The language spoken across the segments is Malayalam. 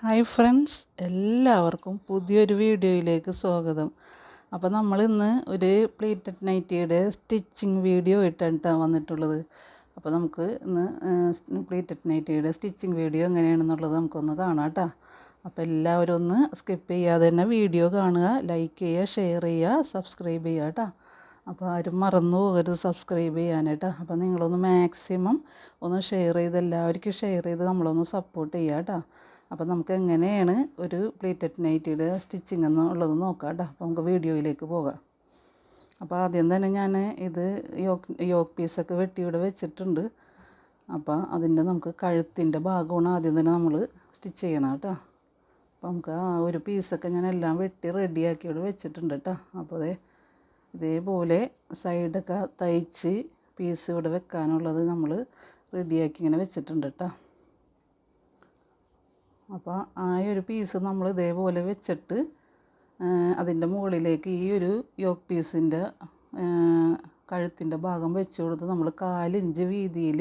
ഹായ് ഫ്രണ്ട്സ് എല്ലാവർക്കും പുതിയൊരു വീഡിയോയിലേക്ക് സ്വാഗതം. അപ്പോൾ നമ്മൾ ഇന്ന് ഒരു പ്ലേറ്റഡ് നൈറ്റിയുടെ സ്റ്റിച്ചിങ് വീഡിയോ ഇട്ടാണ് വന്നിട്ടുള്ളത്. അപ്പോൾ നമുക്ക് ഇന്ന് പ്ലേറ്റഡ് നൈറ്റിയുടെ സ്റ്റിച്ചിങ് വീഡിയോ എങ്ങനെയാണെന്നുള്ളത് നമുക്കൊന്ന് കാണാം കേട്ടോ അപ്പോൾ എല്ലാവരും ഒന്ന് സ്കിപ്പ് ചെയ്യാതെ തന്നെ വീഡിയോ കാണുക ലൈക്ക് ചെയ്യുക ഷെയർ ചെയ്യുക സബ്സ്ക്രൈബ് ചെയ്യുക കേട്ടോ അപ്പോൾ ആരും മറന്നു പോകരുത് സബ്സ്ക്രൈബ് ചെയ്യാനായിട്ട് അപ്പോൾ നിങ്ങളൊന്ന് മാക്സിമം ഒന്ന് ഷെയർ ചെയ്ത് എല്ലാവർക്കും ഷെയർ ചെയ്ത് നമ്മളൊന്ന് സപ്പോർട്ട് ചെയ്യുക കേട്ടോ അപ്പോൾ നമുക്ക് എങ്ങനെയാണ് ഒരു പ്ലേറ്റഡ് നൈറ്റിയുടെ സ്റ്റിച്ചിങ് എന്നുള്ളത് നോക്കാം കേട്ടോ അപ്പോൾ നമുക്ക് വീഡിയോയിലേക്ക് പോകാം. അപ്പോൾ ആദ്യം തന്നെ ഞാൻ ഇത് യോക്ക് യോക്ക് പീസൊക്കെ വെട്ടി ഇവിടെ വെച്ചിട്ടുണ്ട്. അപ്പോൾ അതിന്റെ നമുക്ക് കഴുത്തിന്റെ ഭാഗമാണ് ആദ്യം തന്നെ നമ്മൾ സ്റ്റിച്ച് ചെയ്യണം കേട്ടോ അപ്പോൾ നമുക്ക് ആ ഒരു പീസൊക്കെ ഞാൻ എല്ലാം വെട്ടി റെഡിയാക്കി ഇവിടെ വെച്ചിട്ടുണ്ട് കേട്ടോ അപ്പോൾ അതേ ഇതേപോലെ സൈഡൊക്കെ തയ്ച്ച് പീസ് ഇവിടെ വെക്കാനുള്ളത് നമ്മൾ റെഡിയാക്കി ഇങ്ങനെ വെച്ചിട്ടുണ്ട് കേട്ടോ അപ്പോൾ ആ ഒരു പീസ് നമ്മൾ ഇതേപോലെ വെച്ചിട്ട് അതിന്റെ മുകളിലേക്ക് ഈ ഒരു യോക്ക് പീസിന്റെ കഴുത്തിന്റെ ഭാഗം വെച്ച് കൊടുത്ത് നമ്മൾ കാലിഞ്ച് വീതിയിൽ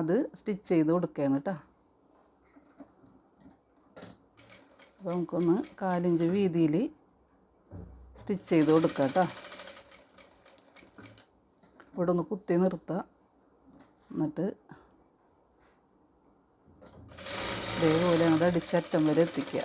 അത് സ്റ്റിച്ച് ചെയ്ത് കൊടുക്കുകയാണ് കേട്ടോ. അപ്പോൾ നമുക്കൊന്ന് കാലിഞ്ച് വീതിയിൽ സ്റ്റിച്ച് ചെയ്ത് കൊടുക്കുക കേട്ടോ. ഇവിടെ ഒന്ന് കുത്തി നിർത്തുക എന്നിട്ട് ഇതേപോലെ അങ്ങോട്ട് അടിച്ചറ്റം വരെ എത്തിക്കുക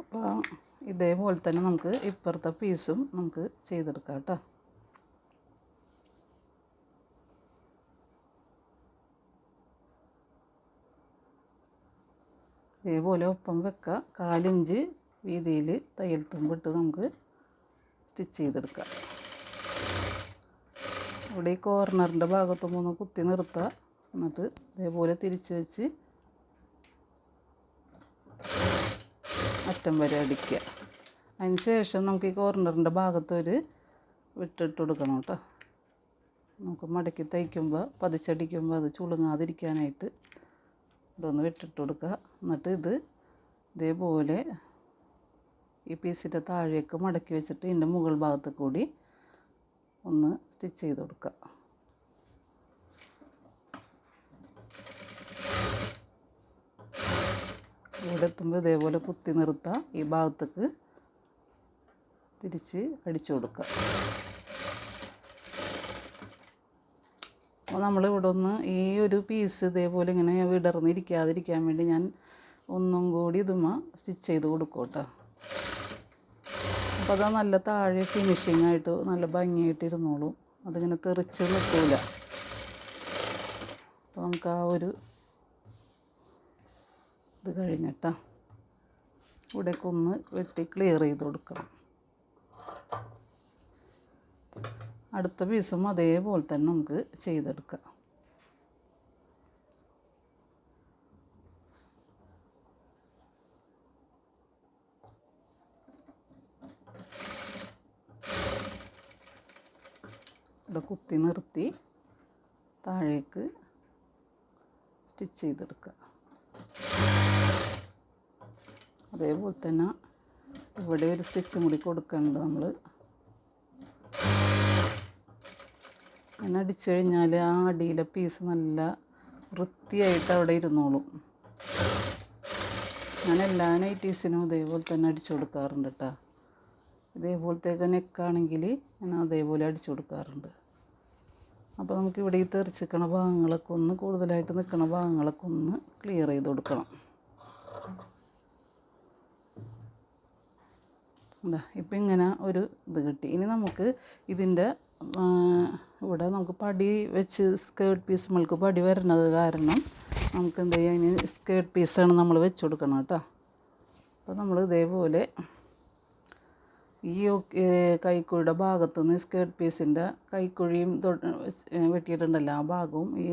അപ്പോൾ ഇതേപോലെ തന്നെ നമുക്ക് ഇപ്പുറത്തെ പീസും നമുക്ക് ചെയ്തെടുക്കാം കേട്ടോ. ഇതേപോലെ ഒപ്പം വെക്കുക. കാലിഞ്ച് വീതിയിൽ തയ്യൽ തുമ്പിട്ട് നമുക്ക് സ്റ്റിച്ച് ചെയ്തെടുക്കാം. ഇവിടെ ഈ കോർണറിന്റെ ഭാഗത്തും ഒന്ന് കുത്തി നിർത്തുക. എന്നിട്ട് ഇതേപോലെ തിരിച്ച് വെച്ച് അറ്റം വരെ അടിക്കുക. അതിന് ശേഷം നമുക്ക് ഈ കോർണറിന്റെ ഭാഗത്തൊരു വിട്ടിട്ട് കൊടുക്കണം കേട്ടോ. നമുക്ക് മടക്കി തയ്ക്കുമ്പോൾ പതിച്ചടിക്കുമ്പോൾ അത് ചുളുങ്ങാതിരിക്കാനായിട്ട് ഇതൊന്ന് വിട്ടിട്ട് കൊടുക്കുക. എന്നിട്ട് ഇത് ഇതേപോലെ ഈ പീസിന്റെ താഴേക്ക് മടക്കി വെച്ചിട്ട് ഇതിന്റെ മുകൾ ഭാഗത്ത് കൂടി ഒന്ന് സ്റ്റിച്ച് ചെയ്ത് കൊടുക്കുക. ഇവിടെ എത്തുമ്പോൾ ഇതേപോലെ കുത്തി നിർത്തുക ഈ ഭാഗത്തേക്ക് തിരിച്ച് അടിച്ചു കൊടുക്കുക. അപ്പോൾ നമ്മൾ ഇവിടെ ഒന്ന് ഈ ഒരു പീസ് ഇതേപോലെ ഇങ്ങനെ വിടർന്നിരിക്കാതിരിക്കാൻ വേണ്ടി ഞാൻ ഒന്നും കൂടി ഇതുമ സ്റ്റിച്ച് ചെയ്ത് കൊടുക്കും കേട്ടോ. അപ്പോൾ അതാ നല്ല താഴെ ഫിനിഷിങ് ആയിട്ട് നല്ല ഭംഗിയായിട്ട് ഇരുന്നോളും. അതിങ്ങനെ തെറിച്ച് നിൽക്കില്ല അപ്പോൾ നമുക്ക് ആ ഒരു ഇത് കഴിഞ്ഞിട്ടാ ഇവിടേക്കൊന്ന് വെട്ടി ക്ലിയർ ചെയ്ത് കൊടുക്കണം. അടുത്ത പീസും അതേപോലെ തന്നെ നമുക്ക് ചെയ്തെടുക്കാം. ഇവിടെ കുത്തി നിർത്തി താഴേക്ക് സ്റ്റിച്ച് ചെയ്തെടുക്കുക. അതേപോലെ തന്നെ ഇവിടെ ഒരു സ്റ്റിച്ചും കൂടി കൊടുക്കുന്നുണ്ട് നമ്മൾ അങ്ങനെ അടിച്ചു കഴിഞ്ഞാൽ ആ അടിയിലെ പീസ് നല്ല വൃത്തിയായിട്ട് അവിടെ ഇരുന്നോളും. ഞാൻ എല്ലാ നൈറ്റീസിനും ഇതേപോലെ തന്നെ അടിച്ചു കൊടുക്കാറുണ്ട് കേട്ടോ ഇതേപോലത്തേക്ക് നെക്കാണെങ്കിൽ ഞാൻ അതേപോലെ അടിച്ചു കൊടുക്കാറുണ്ട്. അപ്പോൾ നമുക്ക് ഇവിടെ ഈ തെറിച്ചിക്കണ ഭാഗങ്ങളൊക്കെ ഒന്ന് കൂടുതലായിട്ട് നിൽക്കണ ഭാഗങ്ങളൊക്കെ ഒന്ന് ക്ലിയർ ചെയ്ത് കൊടുക്കണം. ഇപ്പം ഇങ്ങനെ ഒരു ഇത് കിട്ടി. ഇനി നമുക്ക് ഇതിന്റെ ഇവിടെ നമുക്ക് പടി വെച്ച് സ്കേർട്ട് പീസ് നമ്മൾക്ക് പടി വരുന്നത് കാരണം നമുക്ക് എന്ത് ചെയ്യാം അതിന് സ്കേർട്ട് പീസാണ് നമ്മൾ വെച്ച് കൊടുക്കണം കേട്ടോ. അപ്പോൾ നമ്മൾ ഇതേപോലെ ഈ കൈക്കുഴിയുടെ ഭാഗത്തു നിന്ന് സ്കേർട്ട് പീസിന്റെ കൈക്കുഴിയും വെട്ടിയിട്ടുണ്ടല്ലോ ആ ഭാഗവും ഈ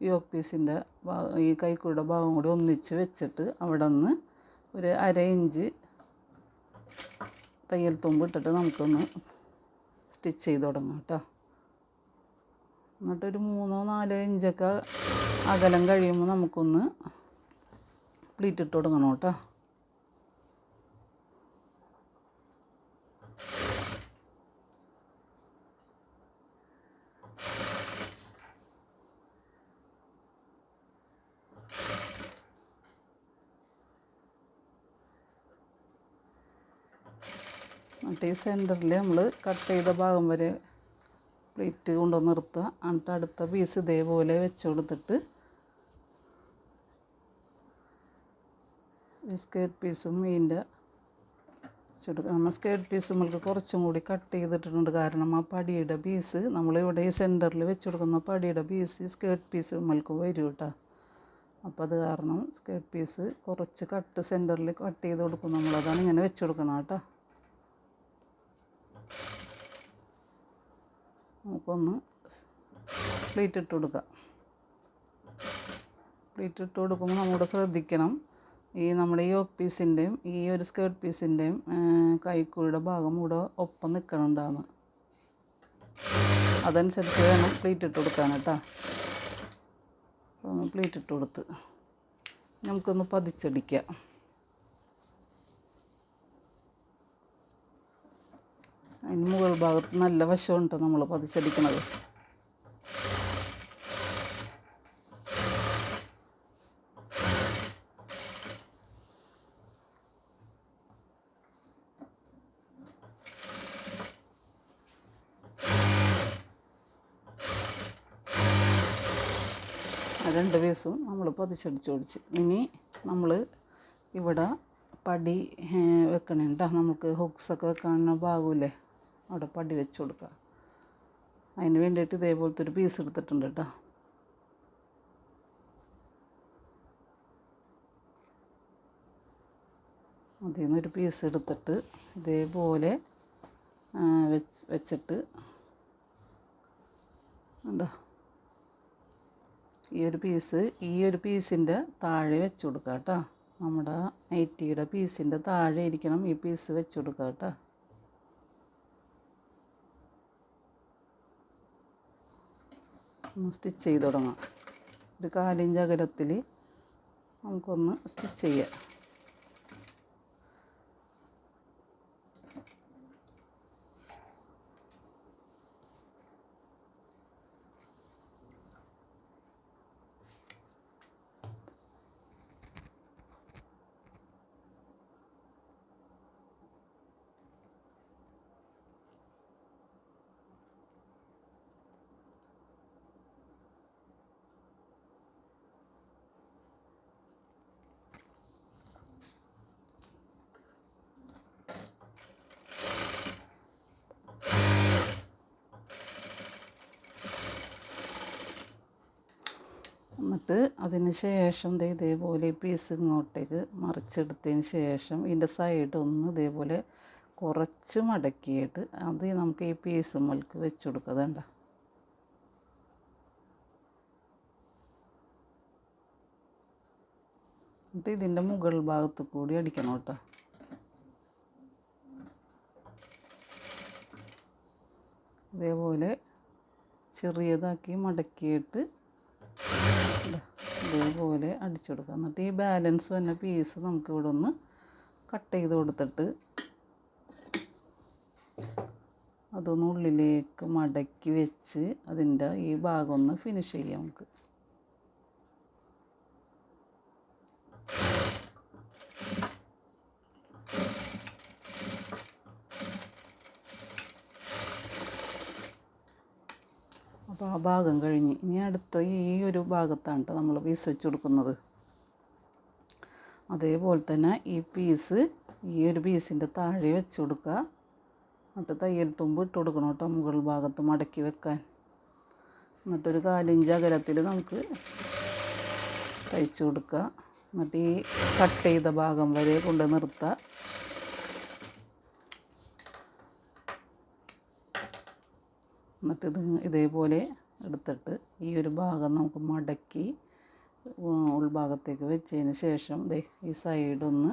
യോക്ക് പീസിന്റെ ഈ കൈക്കുഴിയുടെ ഭാഗം കൂടി ഒന്നിച്ച് വെച്ചിട്ട് അവിടെ നിന്ന് ഒരു അര ഇഞ്ച് തയ്യൽ തുമ്പ് ഇട്ടിട്ട് നമുക്കൊന്ന് സ്റ്റിച്ച് ചെയ്ത് തുടങ്ങാം കേട്ടോ. എന്നിട്ടൊരു മൂന്നോ നാലോ ഇഞ്ചൊക്കെ അകലം കഴിയുമ്പോൾ നമുക്കൊന്ന് പ്ലീറ്റ് ഇട്ട് കൊടുക്കണം കേട്ടോ. എന്നിട്ട് ഈ സെന്ററിൽ നമ്മൾ കട്ട് ചെയ്ത ഭാഗം വരെ പ്ലേറ്റ് കൊണ്ടുവന്ന് നിർത്തുക. എന്നിട്ട് അടുത്ത പീസ് ഇതേപോലെ വെച്ച് കൊടുത്തിട്ട് ഈ സ്കേർട്ട് പീസും ഇതിന്റെ വെച്ചെടുക്കുക നമ്മൾ സ്കേർട്ട് പീസ് നമ്മൾക്ക് കുറച്ചും കൂടി കട്ട് ചെയ്തിട്ടുണ്ട് കാരണം ആ പടിയുടെ പീസ് നമ്മളിവിടെ ഈ സെന്ററിൽ വെച്ച് കൊടുക്കുന്ന പടിയുടെ പീസ് സ്കേർട്ട് പീസ് നമ്മൾക്ക് വരും കേട്ടോ അപ്പോൾ അത് കാരണം സ്കേർട്ട് പീസ് കുറച്ച് കട്ട് സെന്ററിൽ കട്ട് ചെയ്ത് കൊടുക്കും. നമ്മളതാണ് ഇങ്ങനെ വെച്ച് കൊടുക്കണം കേട്ടോ നമുക്കൊന്ന് പ്ലേറ്റ് ഇട്ട് കൊടുക്കാം. പ്ലേറ്റ് ഇട്ട് കൊടുക്കുമ്പോൾ നമ്മുടെ ശ്രദ്ധിക്കണം. ഈ നമ്മുടെ ഈ യോക്ക് പീസിന്റെയും ഈ ഒരു സ്കേർട്ട് പീസിന്റെയും കൈക്കുഴിയുടെ ഭാഗം കൂടെ ഒപ്പം നിൽക്കണുണ്ടാന്ന് അതനുസരിച്ച് വേണം പ്ലേറ്റ് ഇട്ട് കൊടുക്കാൻ കേട്ടോ. പ്ലേറ്റ് ഇട്ട് കൊടുത്ത് നമുക്കൊന്ന് പതിച്ചടിക്കാം. അതിന് മുകൾ ഭാഗത്ത് നല്ല വശമുണ്ട് നമ്മൾ പതിച്ചടിക്കണത്. രണ്ട് പീസും നമ്മൾ പതിച്ചടിച്ച് ഓടിച്ച് ഇനി നമ്മൾ ഇവിടെ പടി വെക്കണുണ്ടോ നമുക്ക് ഹുക്സൊക്കെ വെക്കാനുള്ള ഭാഗമില്ലേ അവിടെ പടി വെച്ച് കൊടുക്കുക. അതിന് വേണ്ടിയിട്ട് ഇതേപോലത്തെ ഒരു പീസ് എടുത്തിട്ടുണ്ട് കേട്ടോ. അതിൽ നിന്നൊരു പീസ് എടുത്തിട്ട് ഇതേപോലെ വെച്ച് വെച്ചിട്ട് ഉണ്ടോ ഈ ഒരു പീസ് ഈ ഒരു പീസിന്റെ താഴെ വെച്ച് കൊടുക്കുക കേട്ടോ. നമ്മുടെ നൈറ്റിയുടെ പീസിന്റെ താഴെ ഇരിക്കണം ഈ പീസ് വെച്ച് കൊടുക്കുക കേട്ടോ. ഒന്ന് സ്റ്റിച്ച് ചെയ്ത് തുടങ്ങാം. ഒരു കാലിഞ്ച് അകലത്തിൽ നമുക്കൊന്ന് സ്റ്റിച്ച് ചെയ്യാം എന്നിട്ട് അതിന് ശേഷം ദേ ഇതേപോലെ പീസ് ഇങ്ങോട്ടേക്ക് മറിച്ചെടുത്തതിന് ശേഷം ഇതിന്റെ സൈഡ് ഒന്ന് ഇതേപോലെ കുറച്ച് മടക്കിയിട്ട് അത് നമുക്ക് ഈ പീസ് മുൽക്ക് വെച്ച് കൊടുക്കുക. വേണ്ട എന്നിട്ട് ഇതിന്റെ മുകൾ ഭാഗത്ത് കൂടി അടിക്കണം കേട്ടോ. ഇതേപോലെ ചെറിയതാക്കി മടക്കിയിട്ട് ഇതേപോലെ അടിച്ചു കൊടുക്കുക. എന്നിട്ട് ഈ ബാലൻസ് വന്ന പീസ് നമുക്ക് ഇവിടെ ഒന്ന് കട്ട് ചെയ്ത് കൊടുത്തിട്ട് അതൊന്ന് ഉള്ളിലേക്ക് മടക്കി വെച്ച് അതിന്റെ ഈ ഭാഗം ഒന്ന് ഫിനിഷ് ചെയ്യാം നമുക്ക്. ഭാഗം കഴിഞ്ഞ്. ഇനി അടുത്ത ഈ ഒരു ഭാഗത്താണ് നമ്മൾ പീസ് വെച്ച് കൊടുക്കുന്നത്. അതേപോലെ തന്നെ ഈ പീസ് ഈ ഒരു പീസിന്റെ താഴെ വെച്ച് കൊടുക്കുക. എന്നിട്ട് തയ്യൽ തുമ്പ് ഇട്ട് കൊടുക്കണം കേട്ടോ മുകൾ ഭാഗത്ത് മടക്കി വെക്കാൻ. എന്നിട്ടൊരു കാലിഞ്ച് അകലത്തിൽ നമുക്ക് തയ്ച്ചു കൊടുക്കുക. എന്നിട്ട് ഈ കട്ട് ചെയ്ത ഭാഗം വരെ കൊണ്ട് നിർത്തുക. എന്നിട്ട് ഇത് ഇതേപോലെ എടുത്തിട്ട് ഈ ഒരു ഭാഗം നമുക്ക് മടക്കി ഉൾഭാഗത്തേക്ക് വെച്ചതിന് ശേഷം ദേ ഈ സൈഡൊന്ന്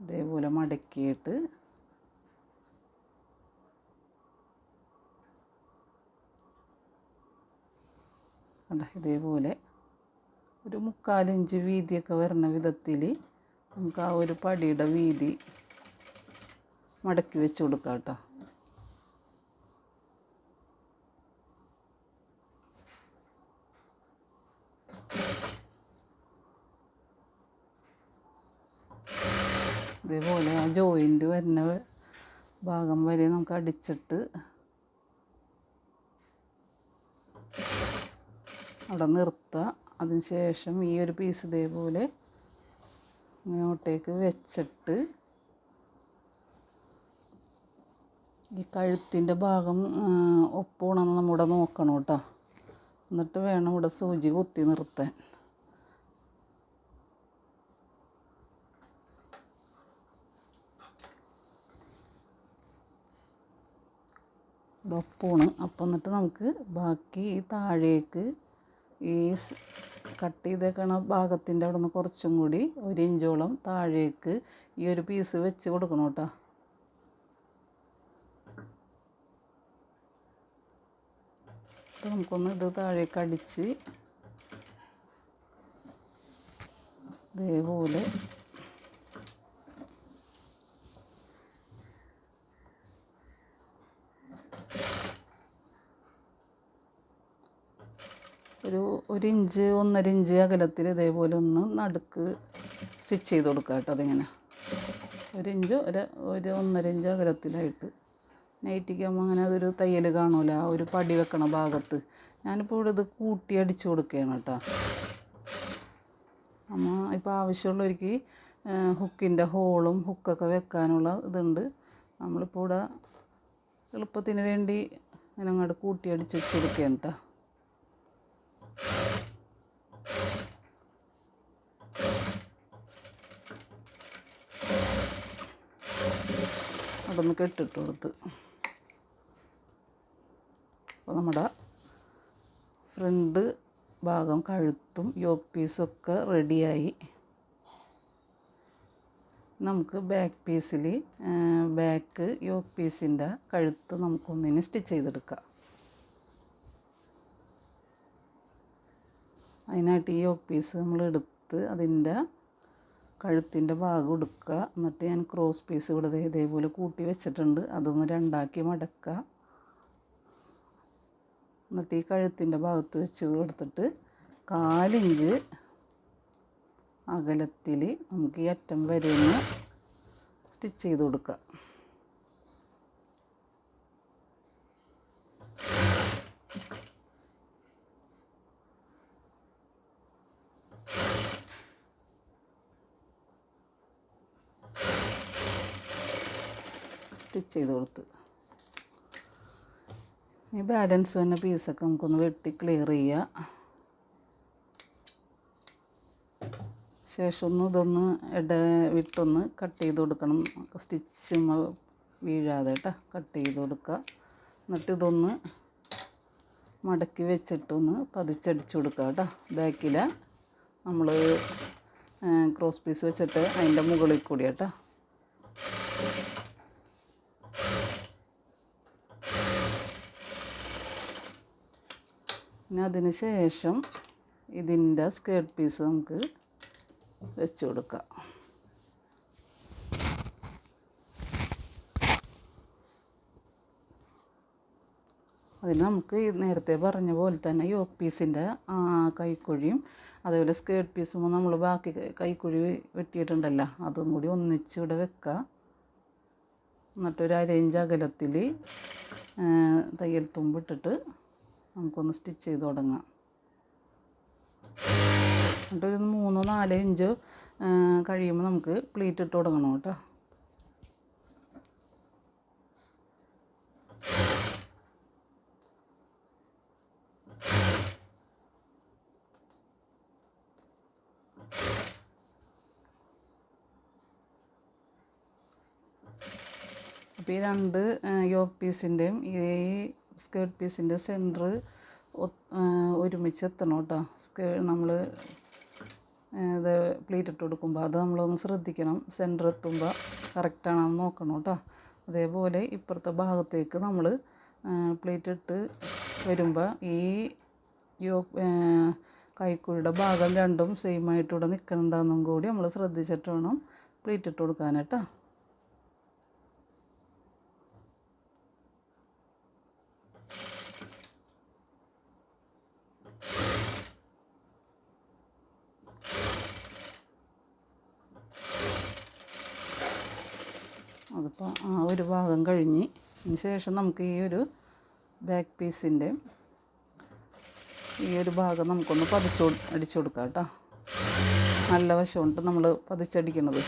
ഇതേപോലെ മടക്കിയിട്ട് അല്ല ഇതേപോലെ ഒരു മുക്കാലിഞ്ച് വീതിയൊക്കെ വരുന്ന വിധത്തിൽ നമുക്ക് ആ ഒരു പടിയുടെ വീതി മടക്കി വെച്ച് കൊടുക്കാം കേട്ടോ ഇതേപോലെ ആ ജോയിന്റ് വരുന്ന ഭാഗം വരെ നമുക്ക് അടിച്ചിട്ട് അവിടെ നിർത്തുക. അതിന് ശേഷം ഈ ഒരു പീസ് ഇതേപോലെ ഇങ്ങോട്ടേക്ക് വെച്ചിട്ട് ഈ കഴുത്തിന്റെ ഭാഗം ഒപ്പമാണെന്ന് നമ്മുടെ നോക്കണം കേട്ടോ. എന്നിട്ട് വേണം ഇവിടെ സൂചി കുത്തി നിർത്താൻ. ഒപ്പമാണ് അപ്പം എന്നിട്ട് നമുക്ക് ബാക്കി ഈ താഴേക്ക് ഈ കട്ട് ചെയ്തേക്കണ ഭാഗത്തിന്റെ അവിടെ നിന്ന് കുറച്ചും കൂടി ഒരു ഇഞ്ചോളം താഴേക്ക് ഈ ഒരു പീസ് വെച്ച് കൊടുക്കണം കേട്ടോ. അപ്പോൾ നമുക്കൊന്ന് ഇത് താഴേക്ക് അടിച്ച് ഇതേപോലെ ഒരു ഒരു ഇഞ്ച് ഒന്നര ഇഞ്ച് അകലത്തിൽ ഇതേപോലെ ഒന്ന് നടുക്ക് സ്റ്റിച്ച് ചെയ്ത് കൊടുക്കുക കേട്ടോ അതിങ്ങനെ. ഒരു ഇഞ്ച് ഒരു ഒരു ഒന്നര ഇഞ്ച് അകലത്തിലായിട്ട് നൈറ്റിക്കാകുമ്പോൾ അങ്ങനെ അതൊരു തയ്യൽ കാണൂല ആ ഒരു പടി വെക്കണ ഭാഗത്ത്. ഞാനിപ്പോൾ ഇവിടെ ഇത് കൂട്ടി അടിച്ചു കൊടുക്കുകയാണ് കേട്ടോ. നമ്മൾ ഇപ്പോൾ ആവശ്യമുള്ളവർക്ക് ഹുക്കിന്റെ ഹോളും ഹുക്കൊക്കെ വെക്കാനുള്ള ഇതുണ്ട്. നമ്മളിപ്പോൾ ഇവിടെ എളുപ്പത്തിന് വേണ്ടി അങ്ങനെ അങ്ങോട്ട് കൂട്ടി അടിച്ച് വെച്ച് കൊടുക്കുകയാണ് കേട്ടോ. അതൊന്ന് കെട്ടിട്ട് കൊടുത്ത്. അപ്പോൾ നമ്മുടെ ഫ്രണ്ട് ഭാഗം കഴുത്തും യോക്ക് പീസും ഒക്കെ റെഡിയായി. നമുക്ക് ബാക്ക് പീസിൽ ബാക്ക് യോക്ക് പീസിന്റെ കഴുത്ത് നമുക്കൊന്നിന് സ്റ്റിച്ച് ചെയ്തെടുക്കാം. അതിനായിട്ട് ഈ യോക്ക് പീസ് നമ്മൾ എടുത്ത് അതിന്റെ കഴുത്തിന്റെ ഭാഗം എടുക്കുക എന്നിട്ട് ഞാൻ ക്രോസ് പീസ് ഇവിടെ ഇതേപോലെ കൂട്ടി വെച്ചിട്ടുണ്ട്. അതൊന്ന് രണ്ടാക്കി മടക്കുക. എന്നിട്ട് ഈ കഴുത്തിന്റെ ഭാഗത്ത് വെച്ച് കൊടുത്തിട്ട് കാലിഞ്ച് അകലത്തിൽ നമുക്ക് ഈ അറ്റം വരെ ഒന്ന് സ്റ്റിച്ച് ചെയ്ത് കൊടുക്കുക. സ്റ്റിച്ച് ചെയ്ത് കൊടുത്ത്. ഈ ബാലൻസ് വന്ന പീസൊക്കെ നമുക്കൊന്ന് വെട്ടി ക്ലിയർ ചെയ്യുക ശേഷം ഒന്ന് ഇതൊന്ന് ഇട വിട്ടൊന്ന് കട്ട് ചെയ്ത് കൊടുക്കണം. സ്റ്റിച്ച് വീഴാതെ കേട്ടോ കട്ട് ചെയ്ത് കൊടുക്കുക എന്നിട്ട് ഇതൊന്ന് മടക്കി വെച്ചിട്ടൊന്ന് പതിച്ചടിച്ച് കൊടുക്കുക കേട്ടോ ബാക്കിൽ നമ്മൾ ക്രോസ് പീസ് വെച്ചിട്ട് അതിന്റെ മുകളിൽ കൂടി കേട്ടോ പിന്നെ അതിന് ശേഷം ഇതിന്റെ സ്കേർട്ട് പീസ് നമുക്ക് വെച്ച് കൊടുക്കാം. അതിന് നമുക്ക് നേരത്തെ പറഞ്ഞ പോലെ തന്നെ യോക്ക് പീസിന്റെ കൈക്കുഴിയും അതേപോലെ സ്കേർട്ട് പീസും നമ്മൾ ബാക്കി കൈക്കുഴി വെട്ടിയിട്ടുണ്ടല്ലോ അതും കൂടി ഒന്നിച്ച് ഇവിടെ വെക്കുക. എന്നിട്ടൊരു അരയിഞ്ച് അകലത്തിൽ തയ്യൽ തുമ്പിട്ടിട്ട് നമുക്കൊന്ന് സ്റ്റിച്ച് ചെയ്ത് തുടങ്ങാം. എന്നിട്ടൊരു മൂന്നോ നാലോ ഇഞ്ചോ കഴിയുമ്പോൾ നമുക്ക് പ്ലീറ്റ് ഇട്ട് തുടങ്ങണം കേട്ടോ. അപ്പോൾ ഈ രണ്ട് യോഗ് പീസിന്റെയും ഈ സ്കേർട്ട് പീസിന്റെ സെന്റർ ഒരുമിച്ച് എത്തണം കേട്ടോ. സ്കേ നമ്മൾ ഇത് പ്ലീറ്റ് ഇട്ട് കൊടുക്കുമ്പോൾ അത് നമ്മളൊന്ന് ശ്രദ്ധിക്കണം. സെന്റർ എത്തുമ്പോൾ കറക്റ്റാണെന്ന് നോക്കണം കേട്ടോ. അതേപോലെ ഇപ്പുറത്തെ ഭാഗത്തേക്ക് നമ്മൾ പ്ലേറ്റ് ഇട്ട് വരുമ്പോൾ ഈ യോ കൈക്കുഴിയുടെ ഭാഗം രണ്ടും സെയിം ആയിട്ട് ഇവിടെ നിൽക്കണമെന്നും കൂടി നമ്മൾ ശ്രദ്ധിച്ചിട്ട് വേണം പ്ലേറ്റ് ഇട്ട് കൊടുക്കാൻ കേട്ടോ അതിപ്പോൾ ആ ഭാഗം കഴിഞ്ഞ് ശേഷം നമുക്ക് ഈ ഒരു ബാക്ക് പീസിന്റെ ഈ ഒരു ഭാഗം നമുക്കൊന്ന് പതിച്ചു അടിച്ചു കൊടുക്കാം കേട്ടോ. നല്ല വശമുണ്ട് നമ്മൾ പതിച്ചടിക്കണത്.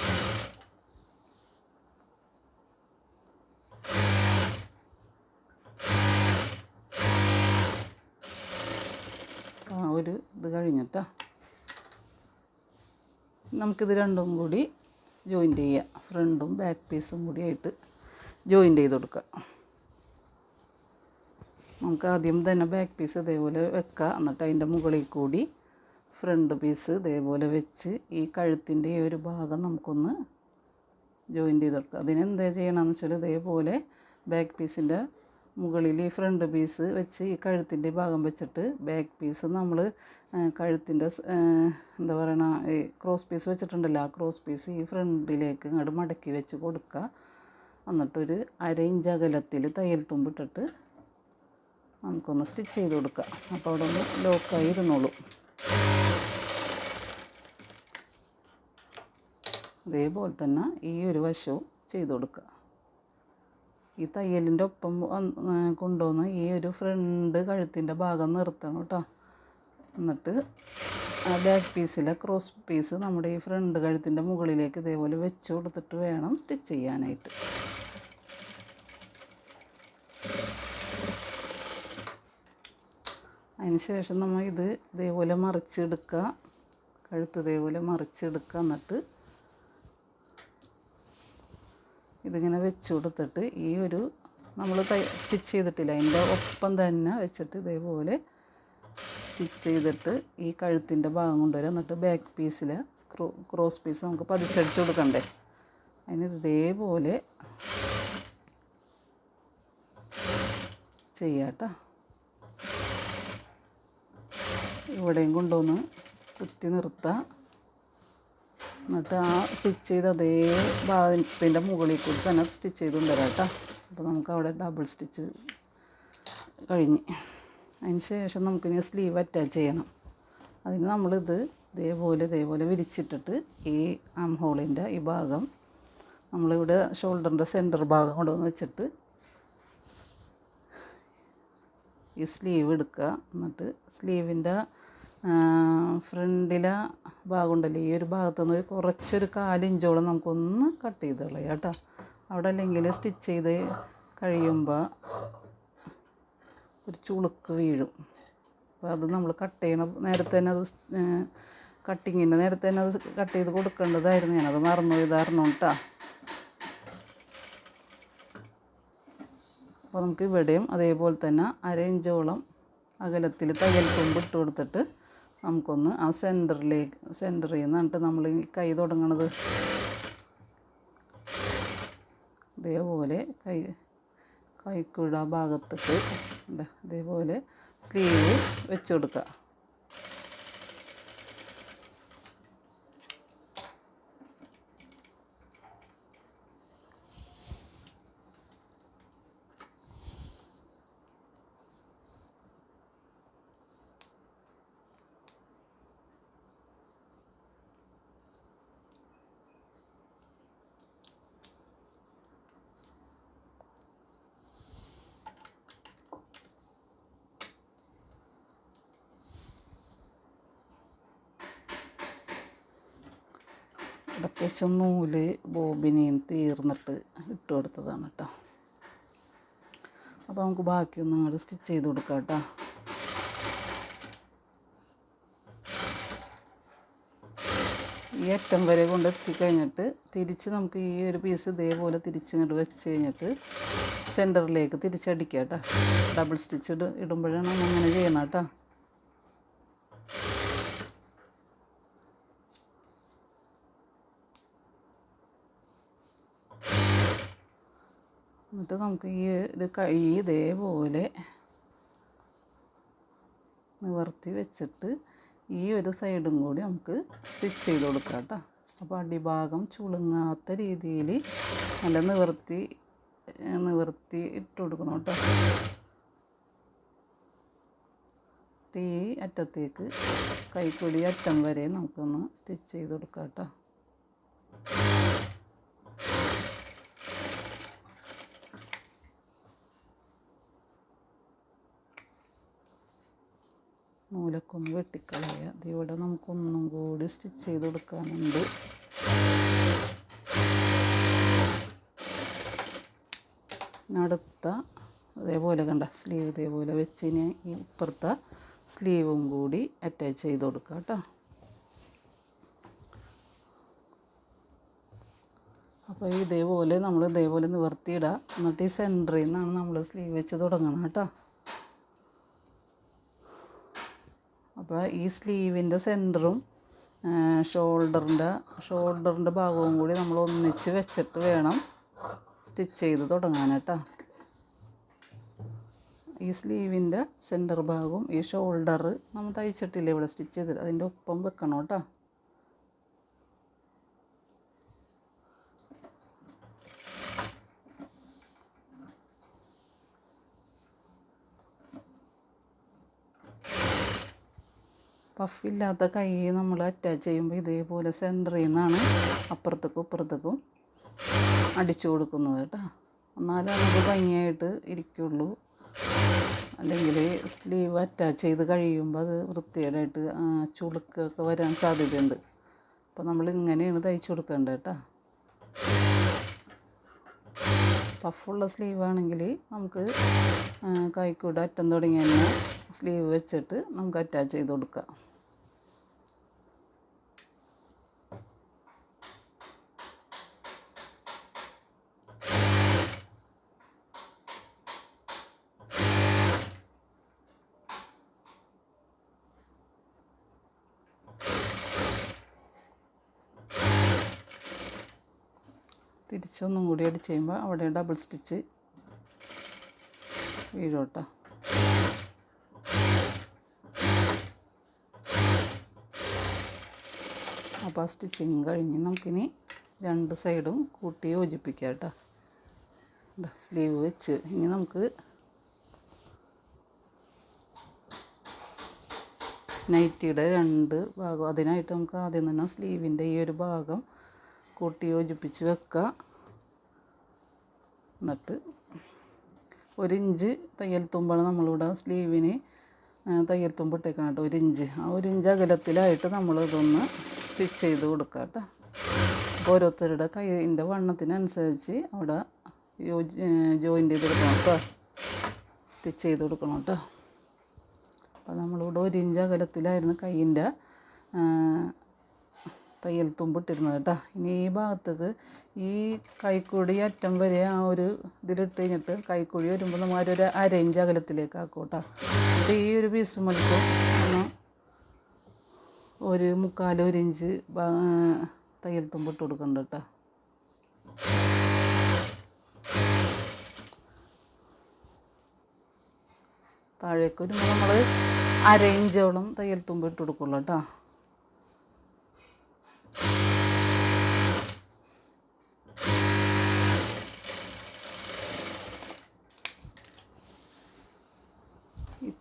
ആ ഒരു ഇത് കഴിഞ്ഞിട്ടാ. നമുക്കിത് രണ്ടും കൂടി ജോയിന്റ് ചെയ്യാം. ഫ്രണ്ടും ബാക്ക് പീസും കൂടി ആയിട്ട് ജോയിന്റ് ചെയ്ത് കൊടുക്കുക നമുക്ക് ആദ്യം തന്നെ ബാക്ക് പീസ് ഇതേപോലെ വെക്കുക എന്നിട്ട് അതിന്റെ മുകളിൽ കൂടി ഫ്രണ്ട് പീസ് ഇതേപോലെ വെച്ച് ഈ കഴുത്തിന്റെ ഈ ഒരു ഭാഗം നമുക്കൊന്ന് ജോയിന്റ് ചെയ്ത് കൊടുക്കുക അതിനെന്താ ചെയ്യണമെന്ന് വെച്ചാൽ ഇതേപോലെ ബാക്ക് പീസിന്റെ മുകളിൽ ഈ ഫ്രണ്ട് പീസ് വെച്ച് ഈ കഴുത്തിന്റെ ഭാഗം വെച്ചിട്ട് ബാക്ക് പീസ് നമ്മൾ കഴുത്തിന്റെ എന്താ പറയണ ഈ ക്രോസ് പീസ് വെച്ചിട്ടുണ്ടല്ലോ ആ ക്രോസ് പീസ് ഈ ഫ്രണ്ടിലേക്ക് ഇങ്ങോട്ട് മടക്കി വെച്ച് കൊടുക്കുക. എന്നിട്ടൊരു അര ഇഞ്ച് അകലത്തിൽ തയ്യൽ തുമ്പിട്ടിട്ട് നമുക്കൊന്ന് സ്റ്റിച്ച് ചെയ്ത് കൊടുക്കാം അപ്പോൾ അവിടെ ഒന്ന് ലോക്കായി ഇരുന്നോളൂ. അതേപോലെ തന്നെ ഈ ഒരു വശവും ചെയ്ത് കൊടുക്കുക. ഈ തയ്യലിന്റെ ഒപ്പം കൊണ്ടുവന്ന് ഈ ഒരു ഫ്രണ്ട് കഴുത്തിന്റെ ഭാഗം നിർത്തണം കേട്ടോ. എന്നിട്ട് ആ ബാക്ക് പീസിലെ ക്രോസ് പീസ് നമ്മുടെ ഈ ഫ്രണ്ട് കഴുത്തിന്റെ മുകളിലേക്ക് ഇതേപോലെ വെച്ച് കൊടുത്തിട്ട് വേണം സ്റ്റിച്ച് ചെയ്യാനായിട്ട്. അതിന് ശേഷം നമ്മൾ ഇത് ഇതേപോലെ മറിച്ചെടുക്കുക. കഴുത്ത് ഇതേപോലെ മറിച്ചെടുക്കുക എന്നിട്ട് ഇതിങ്ങനെ വെച്ച് കൊടുത്തിട്ട് ഈ ഒരു നമ്മൾ സ്റ്റിച്ച് ചെയ്തിട്ടില്ല. അതിന്റെ ഒപ്പം തന്നെ വെച്ചിട്ട് ഇതേപോലെ സ്റ്റിച്ച് ചെയ്തിട്ട് ഈ കഴുത്തിന്റെ ഭാഗം കൊണ്ടുവരാം. എന്നിട്ട് ബാക്ക് പീസിൽ ക്രോ ക്രോസ് പീസ് നമുക്ക് പതിച്ചടിച്ച് കൊടുക്കണ്ടേ? അതിന് ഇതേപോലെ ചെയ്യാം കേട്ടോ. ഇവിടെയും കൊണ്ടുവന്ന് കുത്തി നിർത്തുക എന്നിട്ട് ആ സ്റ്റിച്ച് ചെയ്ത് അതേ ഭാഗത്തിന്റെ മുകളിൽ കൂടി തന്നെ സ്റ്റിച്ച് ചെയ്ത് കൊണ്ടുവരാം കേട്ടോ. അപ്പോൾ നമുക്ക് അവിടെ ഡബിൾ സ്റ്റിച്ച് കഴിഞ്ഞ്. അതിന് ശേഷം നമുക്കിനി സ്ലീവ് അറ്റാച്ച് ചെയ്യണം. അതിന് നമ്മളിത് ഇതേപോലെ ഇതേപോലെ വിരിച്ചിട്ടിട്ട് ഈ ആം ഹോളിന്റെ ഈ ഭാഗം നമ്മളിവിടെ ഷോൾഡറിന്റെ സെന്റർ ഭാഗം കൊണ്ടുവന്ന് വെച്ചിട്ട് ഈ സ്ലീവ് എടുക്കുക. എന്നിട്ട് സ്ലീവിന്റെ ഫ്രണ്ടിലെ ഭാഗം ഉണ്ടല്ലോ ഈ ഒരു ഭാഗത്തു നിന്ന് കുറച്ചൊരു കാലിഞ്ചോളം നമുക്കൊന്ന് കട്ട് ചെയ്ത് കളയാം കേട്ടോ. അവിടെ അല്ലെങ്കിൽ സ്റ്റിച്ച് ചെയ്ത് കഴിയുമ്പോൾ ഒരു ചുളുക്ക് വീഴും. അപ്പോൾ അത് നമ്മൾ കട്ട് ചെയ്യണം നേരത്തെ തന്നെ അത് കട്ടിങ്ങിന്റെ നേരത്തെ തന്നെ അത് കട്ട് ചെയ്ത് കൊടുക്കേണ്ടതായിരുന്നു. ഞാനത് മറന്നു ഇതായിരുന്നു കേട്ടോ. അപ്പോൾ നമുക്ക് ഇവിടെയും അതേപോലെ തന്നെ അര ഇഞ്ചോളം അകലത്തിൽ തയ്യൽ തുമ്പ് ഇട്ട് കൊടുത്തിട്ട് നമുക്കൊന്ന് ആ സെന്ററിലേക്ക് സെന്ററിൽ എന്നിട്ട് നമ്മൾ ഈ കൈ തുടങ്ങണത്. ഇതേപോലെ കൈ കൈക്കുഴ ഭാഗത്തേക്ക് ഇതേപോലെ സ്ലീവ് വെച്ച് കൊടുക്കുക. ഇതൊക്കെ നൂൽ ബോബിനെയും തീർന്നിട്ട് ഇട്ട് കൊടുത്തതാണ് കേട്ടോ. അപ്പോൾ നമുക്ക് ബാക്കിയൊന്നും അങ്ങോട്ട് സ്റ്റിച്ച് ചെയ്ത് കൊടുക്കാം കേട്ടോ. ഈ അറ്റം വരെ കൊണ്ട് എത്തിക്കഴിഞ്ഞിട്ട് തിരിച്ച് നമുക്ക് ഈ ഒരു പീസ് ഇതേപോലെ തിരിച്ചിങ്ങോട്ട് വെച്ച് കഴിഞ്ഞിട്ട് സെന്ററിലേക്ക് തിരിച്ചടിക്കുക കേട്ടോ. ഡബിൾ സ്റ്റിച്ച് ഇട ഇടുമ്പോഴാണ് അങ്ങനെ ചെയ്യണം കേട്ടോ. എന്നിട്ട് നമുക്ക് ഈ ഇത് ഈ ഇതേപോലെ നിവർത്തി വെച്ചിട്ട് ഈ ഒരു സൈഡും കൂടി നമുക്ക് സ്റ്റിച്ച് ചെയ്ത് കൊടുക്കാം കേട്ടോ. അപ്പോൾ അടിഭാഗം ചുളുങ്ങാത്ത രീതിയിൽ നല്ല നിവർത്തി നിവർത്തി ഇട്ട് കൊടുക്കണം കേട്ടോ. ഈ അറ്റത്തേക്ക് കൈക്കൊടി അറ്റം വരെ നമുക്കൊന്ന് സ്റ്റിച്ച് ചെയ്ത് കൊടുക്കാം കേട്ടോ. നൂലൊക്കെ ഒന്ന് വെട്ടിക്കളയുക നമുക്കൊന്നും കൂടി സ്റ്റിച്ച് ചെയ്ത് കൊടുക്കാനുണ്ട്. നടുത്ത അതേപോലെ കണ്ട സ്ലീവ് ഇതേപോലെ വെച്ച് ഇനി ഈ ഇപ്പുറത്തെ സ്ലീവും കൂടി അറ്റാച്ച് ചെയ്ത് കൊടുക്കുക കേട്ടോ. അപ്പോൾ ഇതേപോലെ നമ്മൾ ഇതേപോലെ നിവർത്തിയിടുക എന്നിട്ട് ഈ സെന്ററിൽ നിന്നാണ് നമ്മൾ സ്ലീവ് വെച്ച് തുടങ്ങണം കേട്ടോ. അപ്പോൾ ഈ സ്ലീവിന്റെ സെന്ററും ഷോൾഡറിന്റെ ഷോൾഡറിന്റെ ഭാഗവും കൂടി നമ്മൾ ഒന്നിച്ച് വെച്ചിട്ട് വേണം സ്റ്റിച്ച് ചെയ്ത് തുടങ്ങാൻ കേട്ടോ. ഈ സ്ലീവിന്റെ സെന്റർ ഭാഗവും ഈ ഷോൾഡർ നമ്മൾ തയ്ച്ചിട്ടില്ലേ ഇവിടെ സ്റ്റിച്ച് ചെയ്തിട്ട്? അതിന്റെ ഒപ്പം വെക്കണം കേട്ടോ. പഫില്ലാത്ത കൈ നമ്മൾ അറ്റാച്ച് ചെയ്യുമ്പോൾ ഇതേപോലെ സെന്ററിൽ നിന്നാണ് അപ്പുറത്തേക്കും ഇപ്പുറത്തേക്കും അടിച്ചു കൊടുക്കുന്നത് കേട്ടോ. എന്നാലേ നമുക്ക് ഭംഗിയായിട്ട് ഇരിക്കുള്ളൂ. അല്ലെങ്കിൽ സ്ലീവ് അറ്റാച്ച് ചെയ്ത് കഴിയുമ്പോൾ അത് വൃത്തികേടായിട്ട് ചുളുക്കൊക്കെ വരാൻ സാധ്യതയുണ്ട്. അപ്പോൾ നമ്മൾ ഇങ്ങനെയാണ് തയ്ച്ചു കൊടുക്കേണ്ടത് കേട്ടോ. പഫുള്ള സ്ലീവ് ആണെങ്കിൽ നമുക്ക് കൈക്കൂടെ അറ്റം തുടങ്ങി തന്നെ സ്ലീവ് വെച്ചിട്ട് നമുക്ക് അറ്റാച്ച് ചെയ്ത് കൊടുക്കാം. തിരിച്ചൊന്നും കൂടി അടിച്ച് കഴിയുമ്പോൾ അവിടെ ഡബിൾ സ്റ്റിച്ച് വീഴോട്ടോ. അപ്പോൾ ആ സ്റ്റിച്ചിങ് കഴിഞ്ഞ് നമുക്കിനി രണ്ട് സൈഡും കൂട്ടി യോജിപ്പിക്കാം കേട്ടോ. സ്ലീവ് വെച്ച്. ഇനി നമുക്ക് നൈറ്റിയുടെ രണ്ട് ഭാഗം. അതിനായിട്ട് നമുക്ക് ആദ്യം തന്നെ സ്ലീവിന്റെ ഈ ഒരു ഭാഗം കൂട്ടി യോജിപ്പിച്ച് വെക്കുക എന്നിട്ട് ഒരു ഇഞ്ച് തയ്യൽ തുമ്പാണ് നമ്മളിവിടെ സ്ലീവിന് തയ്യൽ തുമ്പ് ഇട്ടേക്കണം കേട്ടോ ഒരു ഇഞ്ച്. ആ ഒരു ഇഞ്ച് അകലത്തിലായിട്ട് നമ്മൾ ഇതൊന്ന് സ്റ്റിച്ച് ചെയ്ത് കൊടുക്കുക കേട്ടോ. ഓരോരുത്തരുടെ കൈയിന്റെ വണ്ണത്തിനനുസരിച്ച് അവിടെ ജോയിന്റ് ചെയ്ത് കൊടുക്കണം കേട്ടോ. സ്റ്റിച്ച് ചെയ്ത് കൊടുക്കണം കേട്ടോ. അപ്പോൾ നമ്മളിവിടെ ഒരു ഇഞ്ച് അകലത്തിലായിരുന്നു കൈയിന്റെ തയ്യൽ തുമ്പിട്ടിരുന്നത് കേട്ടോ. ഇനി ഈ ഭാഗത്തേക്ക് ഈ കൈക്കുഴി അറ്റം വരെ ആ ഒരു ഇതിലിട്ട് കഴിഞ്ഞിട്ട് കൈക്കുഴി വരുമ്പോൾ നമ്മൾ ഒരു അര ഇഞ്ച് അകലത്തിലേക്ക് ആക്കും കേട്ടോ എന്നിട്ട് ഈ ഒരു പീസ് ഒന്ന് ഒരു മുക്കാൽ ഒരു ഇഞ്ച് തയ്യൽ തുമ്പ് ഇട്ട് കൊടുക്കണ്ട കേട്ടോ വരുമ്പോൾ നമ്മൾ അര ഇഞ്ചോളം തയ്യൽ തുമ്പ് ഇട്ട് കൊടുക്കുള്ളൂ കേട്ടോ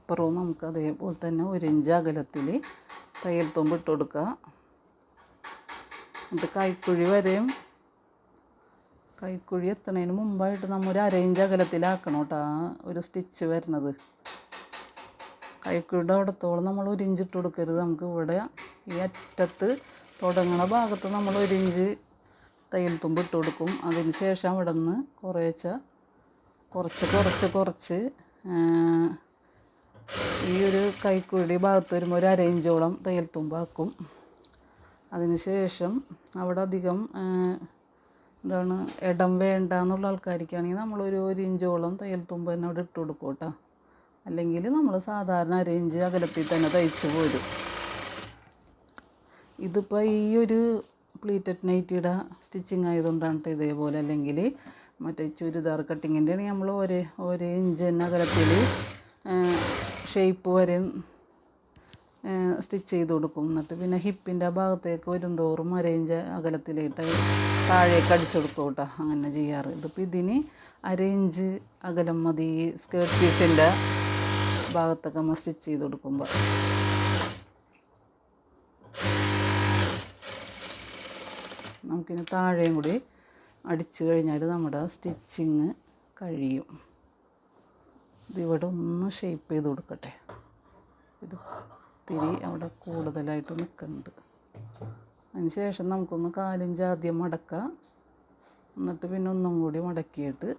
ഇപ്പുറവും നമുക്ക് അതേപോലെ തന്നെ ഒരു ഇഞ്ച് അകലത്തിൽ തയ്യൽ തുമ്പ് ഇട്ട് കൊടുക്കുക. എന്നിട്ട് കൈക്കുഴി വരെയും കൈക്കുഴി എത്തുന്നതിന് മുമ്പായിട്ട് നമ്മൾ ഒരു അരയിഞ്ച് അകലത്തിലാക്കണം കേട്ടോ ഒരു സ്റ്റിച്ച് വരുന്നത്. കൈക്കുഴിയുടെ അവിടത്തോളം നമ്മൾ ഒരു ഇഞ്ച് ഇട്ട് കൊടുക്കരുത്. നമുക്ക് ഇവിടെ ഈ അറ്റത്ത് തുടങ്ങുന്ന ഭാഗത്ത് നമ്മൾ ഒരു ഇഞ്ച് തയ്യൽ തുമ്പ് ഇട്ട് കൊടുക്കും. അതിന് ശേഷം അവിടെ നിന്ന് കുറച്ച് കുറച്ച് കുറച്ച് ആ, ഈ ഒരു കൈക്കുഴി ഭാഗത്ത് വരുമ്പോൾ ഒരു അര ഇഞ്ചോളം തയ്യൽ തുമ്പാക്കും അതിന് ശേഷം അവിടെ അധികം എന്താണ് ഇടം വേണ്ട എന്നുള്ള ആൾക്കാർക്കാണെങ്കിൽ നമ്മളൊരു ഒരു ഇഞ്ചോളം തയ്യൽ തുമ്പ് തന്നെ അവിടെ ഇട്ട് കൊടുക്കും കേട്ടോ. അല്ലെങ്കിൽ നമ്മൾ സാധാരണ അര ഇഞ്ച് അകലത്തിൽ തന്നെ തയ്ച്ച് പോരും. ഇതിപ്പോൾ ഈ ഒരു പ്ലീറ്റഡ് നൈറ്റിയുടെ സ്റ്റിച്ചിങ് ആയതുകൊണ്ടാണ് ഇതേപോലെ. അല്ലെങ്കിൽ മറ്റേ ചുരിദാർ കട്ടിങ്ങിന്റെ ആണെങ്കിൽ നമ്മൾ ഒരേ ഒരേ ഇഞ്ച് തന്നെ അകലത്തിൽ ഷേപ്പ് വരെ സ്റ്റിച്ച് ചെയ്ത് കൊടുക്കും. എന്നിട്ട് പിന്നെ ഹിപ്പിന്റെ ആ ഭാഗത്തേക്ക് വരും തോറും അര ഇഞ്ച് അകലത്തിലിട്ട് താഴേക്ക് അടിച്ചു കൊടുക്കും കേട്ടോ. അങ്ങനെ ചെയ്യാറ്. ഇതിപ്പോൾ ഇതിന് അര ഇഞ്ച് അകലം മതി. സ്കേർട്ട് പീസിന്റെ ഭാഗത്തൊക്കെ നമ്മൾ സ്റ്റിച്ച് ചെയ്ത് കൊടുക്കുമ്പോൾ നമുക്കിനി താഴെയും കൂടി അടിച്ചു കഴിഞ്ഞാൽ നമ്മുടെ സ്റ്റിച്ചിങ് കഴിയും. ഇതിവിടെ ഒന്ന് ഷേപ്പ് ചെയ്ത് കൊടുക്കട്ടെ. ഇത് തിരി അവിടെ കൂടുതലായിട്ട് നിൽക്കുന്നുണ്ട്. അതിന് ശേഷം നമുക്കൊന്ന് കാലിഞ്ച് ആദ്യം മടക്കാം. എന്നിട്ട് പിന്നെ ഒന്നും കൂടി മടക്കിയിട്ട്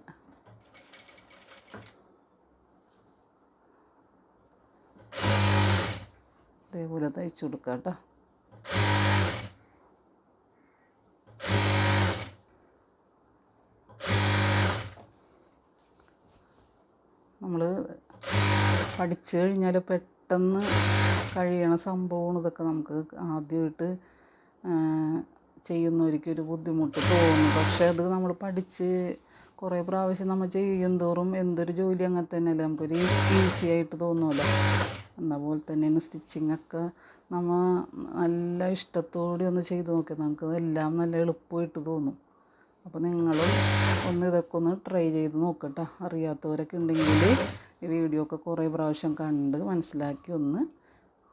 ഇതേപോലെ തയ്ച്ചു കൊടുക്കാം കേട്ടോ നമ്മൾ പഠിച്ചു കഴിഞ്ഞാൽ പെട്ടെന്ന് കഴിയണ സംഭവമാണ് ഇതൊക്കെ നമുക്ക് ആദ്യമായിട്ട് ചെയ്യുന്നവർക്കൊരു ബുദ്ധിമുട്ട് തോന്നും. പക്ഷേ അത് നമ്മൾ പഠിച്ച് കുറേ പ്രാവശ്യം നമ്മൾ ചെയ്യും തോറും എന്തൊരു ജോലി അങ്ങനെ തന്നെയല്ലേ നമുക്കൊരു ഈസി ആയിട്ട് തോന്നുമല്ലോ എന്ന പോലെ തന്നെയാണ് സ്റ്റിച്ചിങ്ങൊക്കെ നമ്മൾ നല്ല ഇഷ്ടത്തോടെ ഒന്ന് ചെയ്ത് നോക്കി നമുക്ക് എല്ലാം നല്ല എളുപ്പമായിട്ട് തോന്നും. അപ്പോൾ നിങ്ങളും ഒന്ന് ഇതൊക്കെ ഒന്ന് ട്രൈ ചെയ്ത് നോക്കട്ടെ. അറിയാത്തവരൊക്കെ ഉണ്ടെങ്കിൽ ഈ വീഡിയോ ഒക്കെ കുറേ പ്രാവശ്യം കണ്ട് മനസ്സിലാക്കി ഒന്ന്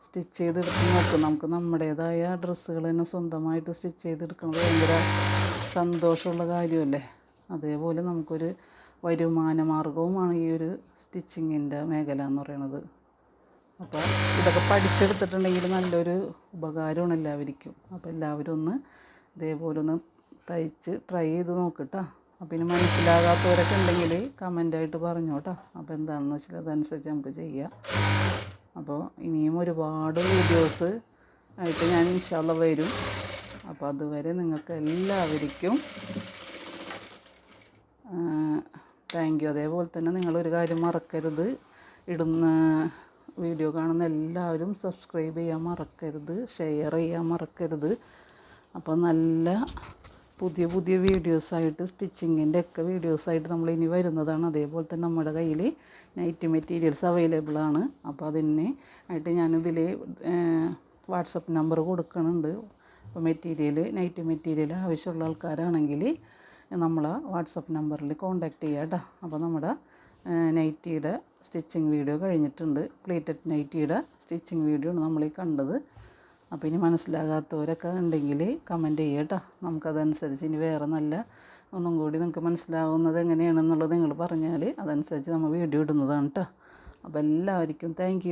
സ്റ്റിച്ച് ചെയ്തെടുത്ത് നോക്കും. നമുക്ക് നമ്മുടേതായ ഡ്രസ്സുകൾ തന്നെ സ്വന്തമായിട്ട് സ്റ്റിച്ച് ചെയ്തെടുക്കുന്നത് ഭയങ്കര സന്തോഷമുള്ള കാര്യമല്ലേ? അതേപോലെ നമുക്കൊരു വരുമാന മാർഗവുമാണ് ഈ ഒരു സ്റ്റിച്ചിങ്ങിന്റെ മേഖല എന്ന് പറയുന്നത് അപ്പോൾ ഇതൊക്കെ പഠിച്ചെടുത്തിട്ടുണ്ടെങ്കിൽ നല്ലൊരു ഉപകാരമാണ് എല്ലാവർക്കും അപ്പോൾ എല്ലാവരും ഒന്ന് ഇതേപോലെ ഒന്ന് തയ്ച്ച് ട്രൈ ചെയ്ത് നോക്കട്ടോ അപ്പോൾ ഇനി മനസ്സിലാകാത്തവരൊക്കെ ഉണ്ടെങ്കിൽ കമന്റായിട്ട് പറഞ്ഞു കേട്ടോ അപ്പോൾ എന്താണെന്ന് വെച്ചാൽ അതനുസരിച്ച് നമുക്ക് ചെയ്യാം. അപ്പോൾ ഇനിയും ഒരുപാട് വീഡിയോസ് ആയിട്ട് ഞാൻ ഇൻഷാല്ല വരും. അപ്പോൾ അതുവരെ നിങ്ങൾക്ക് എല്ലാവർക്കും താങ്ക് യു അതേപോലെ തന്നെ നിങ്ങളൊരു കാര്യം മറക്കരുത്. ഇടുന്ന വീഡിയോ കാണുന്ന എല്ലാവരും സബ്സ്ക്രൈബ് ചെയ്യാൻ മറക്കരുത്. ഷെയർ ചെയ്യാൻ മറക്കരുത്. അപ്പോൾ നല്ല പുതിയ പുതിയ വീഡിയോസായിട്ട് സ്റ്റിച്ചിങ്ങിന്റെ ഒക്കെ വീഡിയോസായിട്ട് നമ്മൾ ഇനി വരുന്നതാണ്. അതേപോലെ തന്നെ നമ്മുടെ കയ്യിൽ നൈറ്റ് മെറ്റീരിയൽസ് അവൈലബിൾ ആണ്. അപ്പോൾ അതിന് ആയിട്ട് ഞാനിതിൽ വാട്സപ്പ് നമ്പർ കൊടുക്കുന്നുണ്ട് അപ്പോൾ മെറ്റീരിയൽ നൈറ്റ് മെറ്റീരിയൽ ആവശ്യമുള്ള ആൾക്കാരാണെങ്കിൽ നമ്മളെ വാട്സപ്പ് നമ്പറിൽ കോൺടാക്റ്റ് ചെയ്യുക കേട്ടോ. അപ്പോൾ നമ്മുടെ നൈറ്റിയുടെ സ്റ്റിച്ചിങ് വീഡിയോ കഴിഞ്ഞിട്ടുണ്ട്. പ്ലേറ്റഡ് നൈറ്റിയുടെ സ്റ്റിച്ചിങ് വീഡിയോ ആണ് നമ്മൾ ഈ കണ്ടത്. അപ്പോൾ ഇനി മനസ്സിലാകാത്തവരൊക്കെ ഉണ്ടെങ്കിൽ കമന്റ് ചെയ്യുക കേട്ടോ നമുക്കതനുസരിച്ച് ഇനി വേറെ നല്ല ഒന്നും കൂടി നിങ്ങൾക്ക് മനസ്സിലാവുന്നത് എങ്ങനെയാണെന്നുള്ളത് നിങ്ങൾ പറഞ്ഞാൽ അതനുസരിച്ച് നമ്മൾ വീഡിയോ ഇടുന്നതാണ് കേട്ടോ അപ്പോൾ എല്ലാവർക്കും താങ്ക്